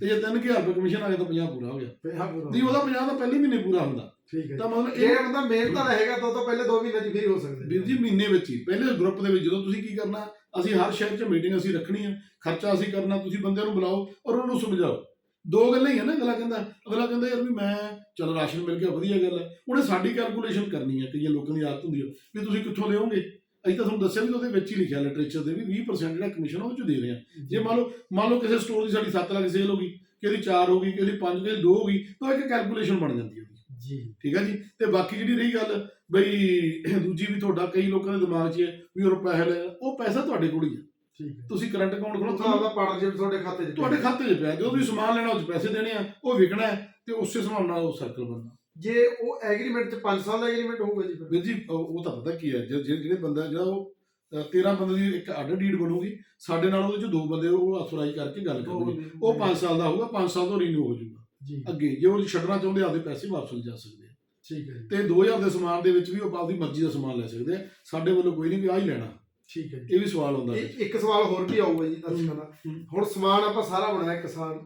ਤੇ ਜੇ 3000 ਰੁਪਏ ਕਮਿਸ਼ਨ ਆ ਗਿਆ ਤਾਂ 50 ਪੂਰਾ ਹੋ ਗਿਆ। ਫਿਰ ਹਾਂ ਪੂਰਾ। ਨਹੀਂ ਉਹਦਾ 50 ਤਾਂ ਪਹਿਲੇ ਮਹੀਨੇ ਪੂਰਾ ਹੁੰਦਾ। ਠੀਕ ਹੈ ਤਾਂ ਮਤਲਬ ਇਹ ਬੰਦਾ ਮਿਹਨਤ ਦਾ ਰਹੇਗਾ ਤਾਂ ਉਹ ਤਾਂ ਪਹਿਲੇ 2 ਮਹੀਨੇ ਚ ਫ੍ਰੀ ਹੋ ਸਕਦੇ। ਵੀਰ ਜੀ ਮਹੀਨੇ ਵਿੱਚ ਹੀ। ਪਹਿਲੇ ਗਰੁੱਪ ਦੇ ਵਿੱਚ ਜਦੋਂ ਤੁਸੀਂ ਕੀ ਕਰਨਾ ਅਸੀਂ ਹਰ ਸ਼ਹਿਰ 'ਚ ਮੀਟਿੰਗ ਅਸੀਂ ਰੱਖਣੀ ਆ। ਖਰਚਾ ਅਸੀਂ ਕਰਨਾ ਤੁਸੀਂ ਬੰਦਿਆਂ ਨੂੰ ਬੁਲਾਓ ਔਰ ਉਹਨੂੰ ਸਮਝਾਓ। ਦੋ ਗੱਲਾਂ ਹੀ ਆ ਨਾ ਅਗਲਾ ਕਹਿੰਦਾ ਅਗਲਾ ਕਹਿੰਦਾ ਯਾਰ ਵੀ ਮੈਂ ਚਲ ਰਾਸ਼ਨ ਮਿਲ ਗਿਆ ਵਧੀਆ ਗੱਲ ਹੈ। ਉਹਨੇ ਸਾਡੀ ਕੈਲਕੂਲੇਸ਼ਨ ਕਰਨੀ ਹੈ ਕਈਆਂ ਲੋਕਾਂ ਦੀ ਆਦਤ ਹੁੰਦੀ ਹੈ ਵੀ ਤੁਸੀਂ ਕਿੱਥੋਂ ਲਿਓਗੇ? ਅਸੀਂ ਤਾਂ ਤੁਹਾਨੂੰ ਦੱਸਿਆ ਵੀ ਉਹਦੇ ਵਿੱਚ ਹੀ ਲਿਖਿਆ ਲਿਟਰੇਚਰ ਦੇ ਵੀ 20% ਜਿਹੜਾ ਕਮਿਸ਼ਨ ਉਹ ਚ ਦੇ ਰਹੇ। ਆ ਜੇ ਮੰਨ ਲਓ ਮੰਨ ਲਓ ਕਿਸੇ ਸਟੋਰ ਦੀ ਸਾਡੀ 7 ਲੱਖ ਸੇਲ ਹੋ ਗਈ ਕਿ ਇਹਦੀ 4 ਹੋ ਗਈ ਕਿ ਇਹਦੀ 5 ਕਿ ਇਹਦੀ 2 ਹੋ ਗਈ ਤਾਂ ਇੱਕ ਕੈਲਕੂਲੇਸ਼ਨ ਬਣ ਜਾਂਦੀ ਹੈ ਜੀ। ਠੀਕ ਹੈ ਜੀ? ਤੇ ਬਾਕੀ ਜਿਹੜੀ ਰਹੀ ਗੱਲ ਬਈ ਦੂਜੀ ਵੀ ਤੁਹਾਡਾ ਕਈ ਲੋਕਾਂ ਦੇ ਦਿਮਾਗ 'ਚ ਹੈ ਵੀ ਉਹ ਪੈਸੇ ਲੈ ਉਹ ਪੈਸਾ ਤੁਹਾਡੇ ਕੋਲ ਹੀ ਹੈ ਠੀਕ ਹੈ। ਤੁਸੀਂ ਕਰੰਟ ਅਕਾਊਂਟ ਖੋਲੋ ਤੁਹਾਨੂੰ ਆਪਦਾ ਪਾਰਟਨਰਸ਼ਿਪ ਤੁਹਾਡੇ ਖਾਤੇ 'ਚ ਤੁਹਾਡੇ ਖਾਤੇ 'ਚ ਪਿਆ ਜਦੋਂ ਤੁਸੀਂ ਸਮਾਨ ਲੈਣਾ ਉਹ 'ਚ ਪੈਸੇ ਦੇਣੇ ਆ ਉਹ ਵਿਕਣਾ ਹੈ ਤੇ ਉਸੇ ਹਿਸਾਬ ਨਾਲ ਉਹ ਸਰਕਲ ਬਣਨਾ ਜੇ ਉਹ ਐਗਰੀਮੈਂਟ 'ਚ 5 ਸਾਲ ਦਾ ਐਗਰੀਮੈਂਟ ਹੋਊਗਾ ਜੀ ਫਿਰ। ਵੀਰ ਜੀ ਉਹ ਉਹ ਤਾਂ ਪਤਾ ਕੀ ਹੈ ਜੇ- ਜੇ- ਜਿਹੜੇ ਬੰਦਾ ਜਿਹੜਾ ਉਹ 13 ਬੰਦੇ ਦੀ ਇੱਕ ਅੱਡ ਡੀਡ ਬਣੂਗੀ ਸਾਡੇ ਨਾਲ ਉਹਦੇ 'ਚ ਦੋ ਬੰਦੇ ਉਹ ਅਥੋਰਾਈਜ਼ ਕਰਕੇ ਗੱਲ ਕਰਨਗੇ। ਉਹ 5 ਸਾਲ ਦਾ ਹੋਊਗਾ 5 ਸਾਲ ਤੋਂ ਰੀਨਿਊ ਹੋ ਜਾਊਗਾ। ਜੀ। ਅੱਗੇ ਜੇ ਉਹ ਛੱਡਣਾ ਚਾਹੁੰਦੇ ਆਪਦੇ ਪੈਸੇ ਵਾਪਸ ਲਿਜਾ ਸਕਦੇ ਆ। ਠੀਕ ਹੈ ਜੀ। ਤੇ 2000 ਦੇ ਸਮਾਨ ਦੇ ਵਿੱਚ ਵੀ ਉਹ ਆਪਦੀ ਮਰਜ਼ੀ ਦਾ ਸਮਾਨ ਲੈ ਸਕਦੇ ਆ। ਸਾਡੇ ਵੱਲੋਂ ਕੋਈ ਨਹੀਂ ਵੀ ਆਹ ਹੀ ਲੈਣਾ। ਠੀਕ ਹੈ ਜੀ। ਇਹ ਵੀ ਸਵਾਲ ਹੁੰਦਾ ਇਹ ਇੱਕ ਸਵਾਲ ਹੋਰ ਵੀ ਆਊਗਾ ਜੀ ਦਰਸ਼ਕਾਂ ਦਾ। ਹੂੰ। ਹੁਣ ਸਮਾਨ ਆਪਾਂ ਸਾਰਾ ਬਣਾਇਆ ਕਿਸਾਨ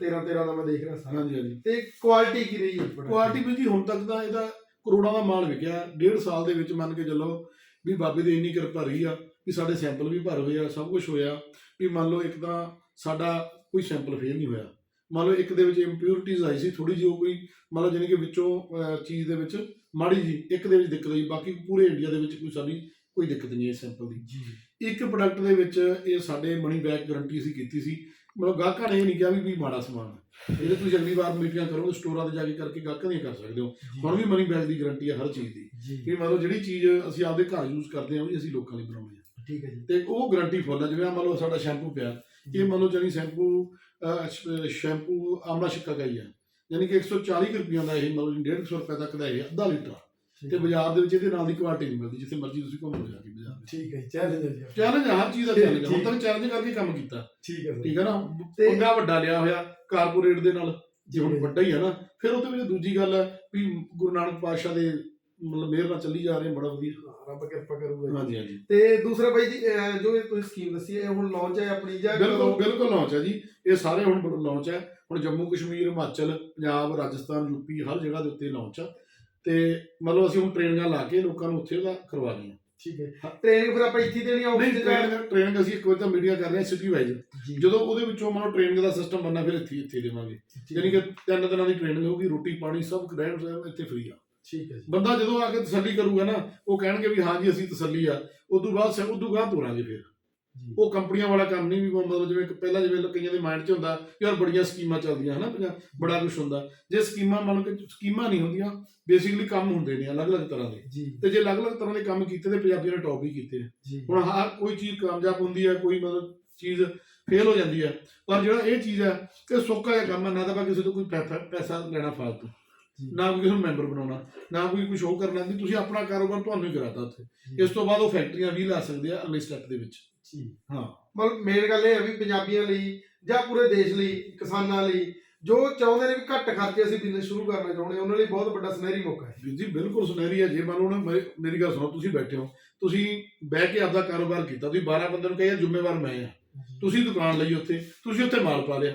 13 13 ਦਾ ਮੈਂ ਦੇਖ ਰਿਹਾ ਸਾਰਾ। ਹਾਂਜੀ ਹਾਂਜੀ। ਤੇ ਕੁਆਲਿਟੀ ਕੀ ਰਹੀ ਹੈ? ਕੁਆਲਿਟੀ ਵੀ ਜੀ ਹੁਣ ਤੱਕ ਦਾ ਇਹਦਾ ਕਰੋੜਾਂ ਦਾ ਮਾਲ ਵਿਕਿਆ। ਡੇਢ ਸਾਲ ਦੇ ਵਿੱਚ ਮੰਨ ਕੇ ਚੱਲੋ ਵੀ ਬਾਬੇ ਦੀ ਇੰਨੀ ਕਿਰਪਾ ਰਹੀ ਆ ਵੀ ਸਾਡੇ ਸੈਂਪਲ ਵੀ ਭਰ ਹੋਏ ਆ ਸਭ ਕੁਝ ਹੋਇਆ। ਵੀ ਮੰਨ ਲਓ ਇੱਕ ਤਾਂ ਸਾਡਾ ਕੋਈ ਸੈਂਪਲ ਫੇਲ ਨਹੀਂ ਹੋਇਆ। ਮੰਨ ਲਓ ਇੱਕ ਦੇ ਵਿੱਚ ਇੰਪਿਉਰਿਟੀਜ਼ ਆਈ ਸੀ ਥੋੜੀ ਜਿਹੀ ਉਹ ਕੋਈ ਮੰਨ ਲਓ ਜਾਣੀ ਕਿ ਵਿੱਚੋਂ ਅਹ, ਚੀਜ਼ ਦੇ ਵਿੱਚ ਮਾੜੀ ਜੀ ਇੱਕ ਦੇ ਵਿੱਚ ਦਿੱਕਤ ਆਈ ਬਾਕੀ ਪੂਰੇ ਇੰਡੀਆ ਦੇ ਵਿੱਚ ਕੋਈ ਸਾਡੀ ਕੋਈ ਦਿੱਕਤ ਨਹੀਂ ਹੈ ਸੈਂਪਲ ਦੀ। ਜੀ। ਇੱਕ ਪ੍ਰੋਡਕਟ ਦੇ ਵਿੱਚ ਇਹ ਸਾਡੇ ਮਨੀ ਬੈਕ ਗਾਰੰਟੀ ਅਸੀਂ ਕੀਤੀ ਸੀ। ਮਤਲਬ ਗਾਹਕਾਂ ਨੇ ਇਹ ਨਹੀਂ ਕਿਹਾ ਵੀ ਵੀ ਮਾੜਾ ਸਮਾਨ ਹੈ। ਜਿਹੜੇ ਤੁਸੀਂ ਅਗਲੀ ਵਾਰ ਮੀਟਿੰਗਾਂ ਕਰੋਗੇ ਸਟੋਰਾਂ ਤੇ ਜਾ ਕੇ ਕਰਕੇ ਗਾਹਕਾਂ ਦੀਆਂ ਕਰ ਸਕਦੇ ਹੋ। ਹੁਣ ਵੀ ਮਨੀ ਬੈਕ ਦੀ ਗਾਰੰਟੀ ਹੈ ਹਰ ਚੀਜ਼ ਦੀ। ਕਿ ਮਤਲਬ ਜਿਹੜੀ ਚੀਜ਼ ਅਸੀਂ ਆਪਦੇ ਘਰ ਯੂਜ਼ ਕਰਦੇ ਹਾਂ ਉਹ ਵੀ ਅਸੀਂ ਲੋਕਾਂ ਲਈ ਬਣਾਉਣੀ ਹੈ। ਠੀਕ ਹੈ ਜੀ। ਤੇ ਉਹ ਗਾਰੰਟੀ ਫੁੱਲ ਹੈ। ਜਿਵੇਂ ਮੰਨ ਲਓ ਸਾਡਾ ਸ਼ੈਂਪੂ ਪਿਆ। ਇਹ ਮੰਨ ਲਓ ਜਾਨੀ ਸ਼ੈਂਪੂ ਸ਼ੈਂਪੂ ਆਮਲਾ ਸ਼ਿਕਾ ਦਾ ਹੀ। ਯਾਨੀ ਕਿ 140 ਰੁਪਈਆਂ ਦਾ ਇਹ ਮਤਲਬ 150 ਰੁਪਏ ਤੱਕ ਦਾ ਇਹ ਅੱਧਾ ਲੀਟਰ। ਤੇ ਬਾਜ਼ਾਰ ਦੇ ਵਿੱਚ ਇਹਦੇ ਨਾਲ ਦੀ ਕੁਆਲਿਟੀ ਨਹੀਂ ਮਿਲਦੀ ਜਿੱਥੇ ਮਰਜ਼ੀ ਤੁਸੀਂ ਘੁੰਮ ਜਾ ਕੇ ਬਾਜ਼ਾਰ ਵਿੱਚ। ਠੀਕ ਹੈ ਚੈਲੰਜ ਹੈ ਜੀ ਚੈਲੰਜ ਹਰ ਚੀਜ਼ ਦਾ ਚੈਲੰਜ ਹੁਣ। ਤੱਕ ਚੈਲੰਜ ਕਰਕੇ ਕੰਮ ਕੀਤਾ। ਠੀਕ ਹੈ ਠੀਕ ਹੈ ਨਾ? ਤੇ- ਪੰਗਾ ਵੱਡਾ ਲਿਆ ਹੋਇਆ ਕਾਰਪੋਰੇਟ ਦੇ ਨਾਲ। ਜੇ ਹੁਣ। ਵੱਡਾ ਹੀ ਹੈ ਨਾ ਫਿਰ ਉਹਦੇ ਵਿੱਚ ਦੂਜੀ ਗੱਲ ਹੈ ਵੀ ਗੁਰੂ ਨਾਨਕ ਪਾਤਸ਼ਾਹ ਦੇ ਮਤਲਬ ਮਿਹਰ ਨਾਲ ਚੱਲੀ ਜਾ ਰਹੇ ਬੜਾ ਵਧੀਆ। ਰੱਬ ਕਿਰਪਾ ਕਰੂਗਾ ਹਾਂਜੀ ਹਾਂਜੀ। ਤੇ ਦੂਸਰਾ ਬਾਈ ਜੀ ਜੋ ਇਹ ਤੁਸੀਂ ਸਕੀਮ ਦੱਸੀ ਹੈ ਇਹ ਹੁਣ ਲਾਂਚ ਹੈ ਆਪਣੀ ਜਾਂ ਬਿਲਕੁਲ ਬਿਲਕੁਲ ਲਾਂਚ ਹੈ ਜੀ। ਇਹ ਸਾਰੇ ਹੁਣ ਲਾਂਚ ਹੈ। ਹੁਣ ਜੰਮੂ ਕਸ਼ਮੀਰ ਹਿਮਾਚਲ ਪੰਜਾਬ ਰਾਜਸਥਾਨ ਯੂਪੀ ਹਰ ਜਗ੍ਹਾ ਦੇ ਉੱਤੇ ਲਾਂਚ ਆ ਤੇ ਮਤਲਬ ਅਸੀਂ ਹੁਣ ਟ੍ਰੇਨਿੰਗਾਂ ਲਾ ਕੇ ਲੋਕਾਂ ਨੂੰ ਉੱਥੇ ਦਾ ਕਰਵਾ ਲਈਆਂ ਠੀਕ ਹੈ। ਟ੍ਰੇਨਿੰਗ ਫਿਰ ਆਪਾਂ ਇੱਥੇ ਦੇਣੀ ਨਹੀਂ ਟ੍ਰੇਨਿੰਗ ਟ੍ਰੇਨਿੰਗ ਅਸੀਂ ਇੱਕ ਵਾਰ ਤਾਂ ਮੀਡੀਆ ਕਰ ਰਹੇ ਹਾਂ ਸਿਟੀ ਵਾਈਜ਼ ਜਦੋਂ ਉਹਦੇ ਵਿੱਚੋਂ ਮਤਲਬ ਟ੍ਰੇਨਿੰਗ ਦਾ ਸਿਸਟਮ ਬਣਨਾ ਫਿਰ ਇੱਥੇ ਇੱਥੇ ਦੇਵਾਂਗੇ। ਯਾਨੀ ਕਿ ਤਿੰਨ ਦਿਨਾਂ ਦੀ ਟ੍ਰੇਨਿੰਗ ਹੋਊਗੀ ਰੋਟੀ ਪਾਣੀ ਸਭ ਸਹਿਣ ਇੱਥੇ ਫ੍ਰੀ ਆ। ਠੀਕ ਹੈ ਜੀ। ਬੰਦਾ ਜਦੋਂ ਆ ਕੇ ਤਸੱਲੀ ਕਰੂਗਾ ਨਾ ਉਹ ਕਹਿਣਗੇ ਵੀ ਹਾਂ ਜੀ ਅਸੀਂ ਤਸੱਲੀ ਆ। ਉਦੋਂ ਬਾਅਦ ਉਦੋਂ ਬਾਅਦ ਤੋਰਾਂਗੇ ਫਿਰ। ਉਹ ਕੰਪਨੀਆਂ ਵਾਲਾ ਕੰਮ ਨਹੀਂ ਵੀ ਮਤਲਬ ਜਿਵੇਂ ਕਿ ਪਹਿਲਾਂ ਜਿਵੇਂ ਕਈਆਂ ਦੇ ਮਾਈਂਡ 'ਚ ਹੁੰਦਾ ਯਾਰ ਬੜੀਆਂ ਸਕੀਮਾਂ ਚੱਲਦੀਆਂ ਹਨਾ ਬੜਾ ਕੁਝ ਹੁੰਦਾ। ਜੇ ਸਕੀਮਾਂ ਮੰਨ ਕੇ ਸਕੀਮਾਂ ਨਹੀਂ ਹੁੰਦੀਆਂ ਬੇਸਿਕਲੀ ਕੰਮ ਹੁੰਦੇ ਨੇ ਅਲੱਗ-ਅਲੱਗ ਤਰ੍ਹਾਂ ਦੇ। ਤੇ ਜੇ ਅਲੱਗ-ਅਲੱਗ ਤਰ੍ਹਾਂ ਦੇ ਕੰਮ ਕੀਤੇ ਤੇ ਪੰਜਾਬੀਆਂ ਨੇ ਟੌਪ ਵੀ ਕੀਤੇ ਹੁਣ ਹਰ ਕੋਈ ਚੀਜ਼ ਕਾਮਯਾਬ ਹੁੰਦੀ ਹੈ ਕੋਈ ਮਤਲਬ ਚੀਜ਼ ਫੇਲ ਹੋ ਜਾਂਦੀ ਹੈ ਪਰ ਜਿਹੜਾ ਇਹ ਚੀਜ਼ ਹੈ ਇਹ ਸੌਖਾ ਜਿਹਾ ਕੰਮ ਹੈ ਨਾ ਤਾਂ ਕਿਸੇ ਤੋਂ ਕੋਈ ਪੈਸਾ ਲੈਣਾ ਫਾਲਤੂ। ਨਾ ਕੋਈ ਕਿਸੇ ਨੂੰ ਮੈਂਬਰ ਬਣਾਉਣਾ ਨਾ ਕੋਈ ਕੁਝ ਉਹ ਕਰਨਾ ਨਹੀਂ ਤੁਸੀਂ ਆਪਣਾ ਕਾਰੋਬਾਰ ਤੁਹਾਨੂੰ ਹੀ ਕਰਾਤਾ ਉੱਥੇ। ਇਸ ਤੋਂ ਬਾਅਦ ਉਹ ਫੈਕਟਰੀਆਂ ਵੀ ਲਾ ਸਕਦੇ ਆ ਅਗਲੇ ਸਟੈਪ ਦੇ ਵਿੱਚ। ਜੀ ਹਾਂ। ਮਤਲਬ ਮੇਨ ਗੱਲ ਇਹ ਹੈ ਵੀ ਪੰਜਾਬੀਆਂ ਲਈ ਜਾਂ ਪੂਰੇ ਦੇਸ਼ ਲਈ ਕਿਸਾਨਾਂ ਲਈ ਜੋ ਚਾਹੁੰਦੇ ਨੇ ਵੀ ਘੱਟ ਖਰਚੇ ਅਸੀਂ ਬਿਜ਼ਨਸ ਸ਼ੁਰੂ ਕਰਨਾ ਚਾਹੁੰਦੇ ਉਹਨਾਂ ਲਈ ਬਹੁਤ ਵੱਡਾ ਸੁਨਹਿਰੀ ਮੌਕਾ ਹੈ। ਜੀ ਬਿਲਕੁਲ ਸੁਨਹਿਰੀ ਹੈ। ਜੇ ਮੰਨ ਲਓ ਨਾ ਮੇਰੇ- ਮੇਰੀ ਗੱਲ ਸੁਣੋ ਤੁਸੀਂ ਬੈਠੇ ਹੋ ਤੁਸੀਂ ਬਹਿ ਕੇ ਆਪਦਾ ਕਾਰੋਬਾਰ ਕੀਤਾ ਤੁਸੀਂ 12 ਬੰਦਿਆਂ ਨੂੰ ਕਹੇ ਜ਼ਿੰਮੇਵਾਰ ਮੈਂ ਆ ਤੁਸੀਂ ਦੁਕਾਨ ਲਈ ਉੱਥੇ ਤੁਸੀਂ ਉੱਥੇ ਮਾਲ ਪਾ ਲਿਆ।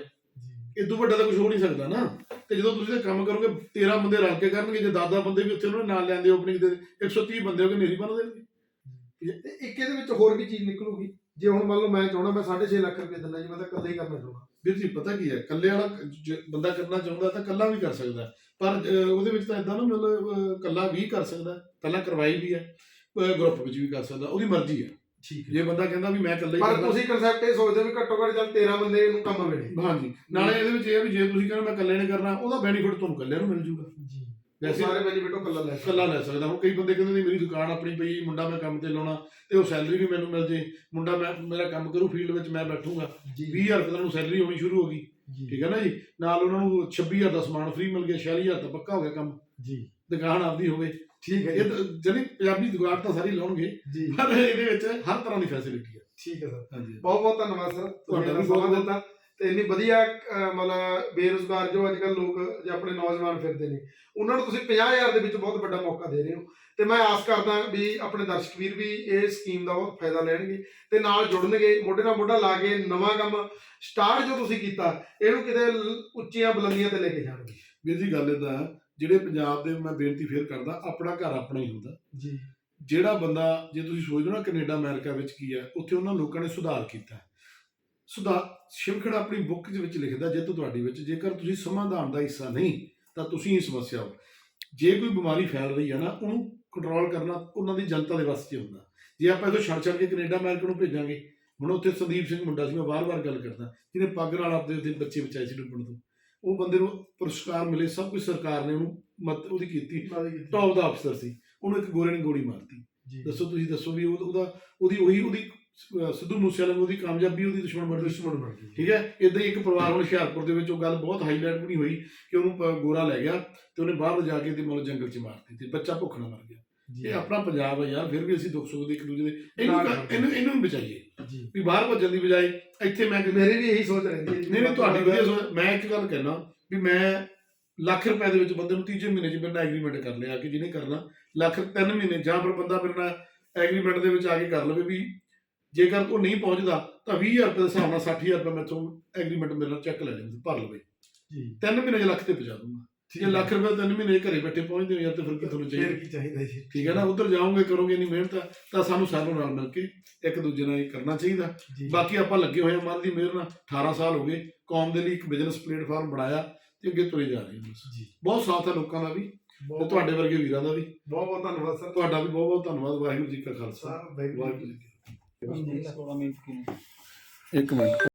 ਇਦੋਂ ਵੱਡਾ ਤਾਂ ਕੁਝ ਹੋ ਨਹੀਂ ਸਕਦਾ ਨਾ। ਤੇ ਜਦੋਂ ਤੁਸੀਂ ਇਹ ਕੰਮ ਕਰੋਗੇ 13 ਬੰਦੇ ਰਲ ਕੇ ਕਰਨਗੇ ਜੇ 10 ਬੰਦੇ ਵੀ ਉੱਥੇ ਉਹਨਾਂ ਨੇ ਨਾਲ ਲੈਂਦੇ ਓਪਨਿੰਗ ਦੇ 130 ਬੰਦੇ ਹੋ ਗਏ ਮੇਰੀ ਬਣ ਦੇਣਗੇ। ਤੇ ਇੱਕ ਇਹਦੇ ਵਿੱਚ ਹੋਰ ਵੀ ਚੀਜ਼ ਨਿਕਲੂਗੀ। ਜੇ ਹੁਣ ਮੰਨ ਲਓ ਮੈਂ ਚਾਹਣਾ ਮੈਂ 6.5 ਲੱਖ ਰੁਪਏ ਦਿੰਦਾ ਜੀ ਮੈਂ ਤਾਂ ਇਕੱਲਾ ਹੀ ਕਰਨਾ ਚਾਹੁੰਦਾ। ਵੀਰ ਜੀ ਪਤਾ ਕੀ ਹੈ? ਇਕੱਲੇ ਵਾਲਾ ਜੇ ਬੰਦਾ ਕਰਨਾ ਚਾਹੁੰਦਾ ਤਾਂ ਇਕੱਲਾ ਵੀ ਕਰ ਸਕਦਾ। ਪਰ ਉਹਦੇ ਵਿੱਚ ਤਾਂ ਇਦਾਂ ਨਾ ਮਤਲਬ ਇਕੱਲਾ ਵੀ ਕਰ ਸਕਦਾ। ਪਹਿਲਾਂ ਕਰਵਾਈ ਵੀ ਹੈ ਗਰੁੱਪ ਵਿੱਚ ਵੀ ਕਰ ਸਕਦਾ। ਉਹਦੀ ਮਰਜ਼ੀ ਹੈ। ਠੀਕ ਜੇ ਬੰਦਾ ਕਹਿੰਦਾ ਵੀ ਮੈਂ ਇਕੱਲਾ ਹੀ ਪਰ ਕਰਨਾ ਤੁਸੀਂ ਕਨਸੈਪਟ ਇਹ ਸੋਚਦੇ ਹੋ ਵੀ ਘੱਟੋ ਘੱਟ ਚੱਲ 13 ਬੰਦੇ ਨੂੰ ਕੰਮ ਮਿਲੇ। ਹਾਂਜੀ। ਨਾਲੇ ਇਹਦੇ ਵਿੱਚ ਇਹ ਵੀ ਜੇ ਤੁਸੀਂ ਕਹਿੰਦੇ ਮੈਂ ਇਕੱਲੇ ਨੇ ਕਰਨਾ ਉਹਦਾ ਬੈਨੀਫਿਟ ਤੁਹਾਨੂੰ ਇਕੱਲਿਆਂ ਨੂੰ ਮਿਲ ਜੂਗਾ। ਜੀ। ਵੈਸੇ ਸਾਰੇ ਬੈਨੀਫਿਟ ਉਹ ਇਕੱਲਾ ਲੈ ਸਕਦਾ। ਇਕੱਲਾ ਲੈ ਸਕਦਾ। ਹੁਣ ਕਈ ਬੰਦੇ ਕਹਿੰਦੇ ਨੇ ਮੇਰੀ ਦੁਕਾਨ ਆਪਣੀ ਪਈ ਮੁੰਡਾ ਮੈਂ ਕੰਮ ਤੇ ਲਾਉਣਾ ਤੇ ਉਹ ਸੈਲਰੀ ਵੀ ਮੈਨੂੰ ਮਿਲ ਜੇ। ਮੁੰਡਾ ਮੈਂ ਮੇਰਾ ਕੰਮ ਕਰੂ ਫੀਲਡ ਵਿੱਚ ਮੈਂ ਬੈਠੂਗਾ। ਜੀ। 20000 ਰੁਪਏ ਤੁਹਾਨੂੰ ਸੈਲਰੀ ਆਉਣੀ ਸ਼ੁਰੂ ਹੋ ਗਈ। ਠੀਕ ਹੈ ਨਾ ਜੀ? ਨਾਲ ਉਹਨਾਂ ਨੂੰ 26000 ਦਾ ਸਮਾਨ ਫ੍ਰੀ ਮਿਲ ਗਿਆ 46000 ਦਾ ਪੱਕਾ ਹੋ ਗਿਆ ਕੰਮ। ਜੀ। ਦੁਕਾਨ ਆਪਦੀ ਹੋਵੇ। ਠੀਕ ਹੈ ਇਹ ਜਿਹੜੀ ਪੰਜਾਬੀ ਦੁਕਾਨ ਤਾਂ ਸਾਰੀ ਲਾਉਣਗੇ ਪਰ ਇਹਦੇ ਵਿੱਚ ਹਰ ਤਰ੍ਹਾਂ ਦੀ ਫੈਸਿਲਿਟੀ ਹੈ। ਠੀਕ ਹੈ ਸਰ। ਹਾਂਜੀ। ਬਹੁਤ ਬਹੁਤ ਧੰਨਵਾਦ ਸਰ। ਤੁਹਾਡਾ ਸਮਾਂ ਦਿੱਤਾ। ਤੇ ਇੰਨੀ ਵਧੀਆ ਅਹ, ਮਤਲਬ ਬੇਰੁਜ਼ਗਾਰ ਜੋ ਅੱਜ ਕੱਲ ਲੋਕ ਜਾਂ ਆਪਣੇ ਨੌਜਵਾਨ ਫਿਰਦੇ ਨੇ ਉਹਨਾਂ ਨੂੰ ਤੁਸੀਂ 50000 ਦੇ ਵਿੱਚ ਬਹੁਤ ਵੱਡਾ ਮੌਕਾ ਦੇ ਰਹੇ ਹੋ। ਤੇ ਮੈਂ ਆਸ ਕਰਦਾ ਵੀ ਆਪਣੇ ਦਰਸ਼ਕ ਵੀਰ ਵੀ ਇਹ ਸਕੀਮ ਦਾ ਬਹੁਤ ਫਾਇਦਾ ਲੈਣਗੇ ਤੇ ਨਾਲ ਜੁੜਨਗੇ ਮੋਢੇ ਨਾਲ ਮੋਢਾ ਲਾ ਕੇ ਨਵਾਂ ਕੰਮ ਸਟਾਰਟ ਜੋ ਤੁਸੀਂ ਕੀਤਾ ਇਹਨੂੰ ਕਿਤੇ ਲ- ਉੱਚੀਆਂ ਬੁਲੰਦੀਆਂ ਤੇ ਲੈ ਕੇ ਜਾਣਗੇ। ਵੀਰ ਜੀ ਗੱਲ ਇਦਾਂ ਜਿਹੜੇ ਪੰਜਾਬ ਦੇ ਮੈਂ ਬੇਨਤੀ ਫੇਰ ਕਰਦਾ ਆਪਣਾ ਘਰ ਆਪਣਾ ਹੀ ਹੁੰਦਾ। ਜੀ। ਜਿਹੜਾ ਬੰਦਾ ਜੇ ਤੁਸੀਂ ਸੋਚਦੇ ਹੋ ਨਾ ਕੈਨੇਡਾ ਅਮਰੀਕਾ ਵਿੱਚ ਕੀ ਹੈ ਉੱਥੇ ਉਹਨਾਂ ਲੋਕਾਂ ਨੇ ਸੁਧਾਰ ਕੀਤਾ। ਹੈ। ਸੁਧਾਰ ਸ਼ਿਵਖੜ ਆਪਣੀ ਬੁੱਕ ਦੇ ਵਿੱਚ ਲਿਖਦਾ ਜੇ ਤੁਹਾਡੀ ਵਿੱਚ। ਜੇਕਰ ਤੁਸੀਂ ਸਮਾਧਾਨ ਦਾ ਹਿੱਸਾ ਨਹੀਂ ਤਾਂ ਤੁਸੀਂ ਹੀ ਸਮੱਸਿਆ ਹੋ। ਜੇ ਕੋਈ ਬਿਮਾਰੀ ਫੈਲ ਰਹੀ ਹੈ ਨਾ ਉਹਨੂੰ ਕੰਟਰੋਲ ਕਰਨਾ ਉਹਨਾਂ ਦੀ ਜਨਤਾ ਦੇ ਵੱਸ 'ਚ ਹੁੰਦਾ। ਜੇ ਆਪਾਂ ਇਹਨੂੰ ਛੱਡ ਛੱਡ ਕੇ ਕੈਨੇਡਾ ਅਮਰੀਕਾ ਨੂੰ ਭੇਜਾਂਗੇ ਹੁਣ ਉੱਥੇ ਸੰਦੀਪ ਸਿੰਘ ਮੁੰਡਾ ਸੀ ਮੈਂ ਵਾਰ-ਵਾਰ ਗੱਲ ਕਰਦਾ ਜਿਹਨੇ ਪੱਗ ਨਾਲ ਆਪਦੇ ਉੱਤੇ ਬੱਚੇ ਬਚਾਏ ਸੀ ਡੁੱਬਣ ਤੋਂ। ਉਹ ਬੰਦੇ ਨੂੰ ਪੁਰਸਕਾਰ ਮਿਲੇ ਸਭ ਕੁਝ ਸਰਕਾਰ ਨੇ ਉਹਨੂੰ ਮਤ ਉਹਦੀ ਕੀਤੀ। ਟੌਪ ਦਾ ਅਫਸਰ ਸੀ। ਉਹਨੂੰ ਇੱਕ ਗੋਰੇ ਨੇ ਗੋਲੀ ਮਾਰਤੀ ਦੱਸੋ ਤੁਸੀਂ ਦੱਸੋ ਵੀ ਉਹ- ਉਹਦਾ ਉਹਦੀ ਉਹੀ ਉਹਦੀ ਸਿੱਧੂ ਮੂਸੇਵਾਲੇ ਨੂੰ ਉਹਦੀ ਕਾਮਯਾਬੀ ਉਹਦੀ ਦੁਸ਼ਮਣ ਬਣ ਗਈ। ਦੁਸ਼ਮਣ ਬਣ ਗਏ ਠੀਕ ਹੈ? ਇਦਾਂ ਹੀ ਇੱਕ ਪਰਿਵਾਰ ਹੁਣ ਹੁਸ਼ਿਆਰਪੁਰ ਦੇ ਵਿੱਚ ਉਹ ਗੱਲ ਬਹੁਤ ਹਾਈਲਾਈਟ ਵੀ ਹੋਈ ਕਿ ਉਹਨੂੰ ਗੋਰਾ ਲੈ ਗਿਆ ਤੇ ਉਹਨੇ ਬਾਹਰ ਲਿਜਾ ਕੇ ਤੇ ਮਤਲਬ ਜੰਗਲ 'ਚ ਮਾਰਤੀ ਤੇ ਬੱਚਾ ਭੁੱਖ ਨਾਲ ਮਰ ਗਿਆ। ਜੀ। ਇਹ ਆਪਣਾ ਪੰਜਾਬ ਹੈ ਯਾਰ ਫਿਰ ਵੀ ਅਸੀਂ ਦੁੱਖ ਸੁੱਖ ਦੇ ਇੱਕ ਦੂਜੇ ਦੇ ਇਹਨੂੰ। ਇਹਨੂੰ ਇਹਨੂੰ ਵੀ ਬਚਾਈਏ। ਜੀ। ਵੀ ਬਾਹਰ ਭੱਜਣ ਦੀ ਬਜਾਏ ਇੱਥੇ ਮੈਂ ਮੇਰੀ ਵੀ ਇਹੀ ਸੋਚ ਰਹਿੰਦੀ ਹੈ। ਜੀ। ਨਹੀਂ ਨਹੀਂ ਤੁਹਾਡੀ ਵਧੀਆ ਸੋਚ ਮੈਂ ਇੱਕ ਗੱਲ ਕਹਿਣਾ ਵੀ ਮੈਂ ਲੱਖ ਰੁਪਏ ਦੇ ਵਿੱਚ ਬੰਦੇ ਨੂੰ ਤੀਜੇ ਮਹੀਨੇ 'ਚ ਮੇਰੇ ਨਾਲ ਐਗਰੀਮੈਂਟ ਕਰ ਲਿਆ ਕਿ ਜਿਹਨੇ ਕਰਨਾ ਲੱਖ ਤਿੰਨ ਮਹੀਨੇ ਜਾਂ ਫਿਰ ਬੰਦਾ ਮੇਰੇ ਨਾਲ ਐਗਰੀਮੈਂਟ ਦੇ ਵਿੱਚ ਆ ਕੇ ਕਰ ਲਵੇ ਵੀ ਜੇਕਰ ਉਹ ਨਹੀਂ ਪਹੁੰਚਦਾ ਤਾਂ 20000 ਰੁਪਏ ਦੇ ਹਿਸਾਬ ਨਾਲ 60000 ਰੁਪਏ ਮੈਥੋਂ ਐਗਰੀਮੈਂਟ ਮੇਰੇ ਨਾਲ ਚੈੱਕ ਲੈ ਲੈਂਦੇ ਭਰ ਲਵੇ। ਜੀ। ਤਿੰਨ ਮਹੀਨੇ 'ਚ ਲੱਖ ਤੇ ਪਹੁੰਚਾ ਦੂੰਗਾ। ਜੇ ਲੱਖ ਰੁਪਏ ਤਿੰਨ ਮਹੀਨੇ ਘਰੇ ਬੈਠੇ ਪਹੁੰਚਦੇ ਹੋ ਯਾਰ ਤੇ ਫਿਰ ਕੀ ਤੁਹਾਨੂੰ ਚਾਹੀਦਾ? ਫਿਰ ਕੀ ਚਾਹੀਦਾ ਜੀ? ਠੀਕ ਹੈ ਨਾ ਉਧਰ ਜਾਓਗੇ ਕਰੋਗੇ ਨਹੀਂ ਮਿਹਨਤ ਤਾਂ ਸਾਨੂੰ ਸਾਰਿਆਂ ਨਾਲ ਮਿਲ ਕੇ ਇੱਕ ਦੂਜੇ ਨਾਲ ਇਹ ਕਰਨਾ ਚਾਹੀਦਾ। ਬਾਕੀ ਆਪਾਂ ਲੱਗੇ ਹੋਏ ਹਾਂ ਮਨ ਦੀ ਮਿਹਰ ਨਾਲ 18 ਸਾਲ ਹੋ ਗਏ ਕੌਮ ਦੇ ਲਈ ਇੱਕ ਬਿਜ਼ਨਸ ਪਲੇਟਫਾਰਮ ਬਣਾਇਆ ਤੇ ਅੱਗੇ ਤੁਰੇ ਜਾ ਰਹੇ ਹਾਂ ਬਹੁਤ ਸਾਥ ਹੈ ਲੋਕਾਂ ਦਾ ਵੀ ਤੇ ਤੁਹਾਡੇ ਵਰਗੇ ਵੀਰਾਂ ਦਾ ਵੀ। ਬਹੁਤ ਬਹੁਤ ਧੰਨਵਾਦ ਸਰ। ਤੁਹਾਡਾ ਵੀ ਬਹੁਤ ਬਹੁਤ ਧੰਨਵਾਦ ਵਾਹਿਗੁਰੂ ਜੀ ਕਾ ਖਾਲਸਾ। ਵਾਹਿਗੁਰੂ ਜੀ ਇੱਕ ਮਿੰਟ।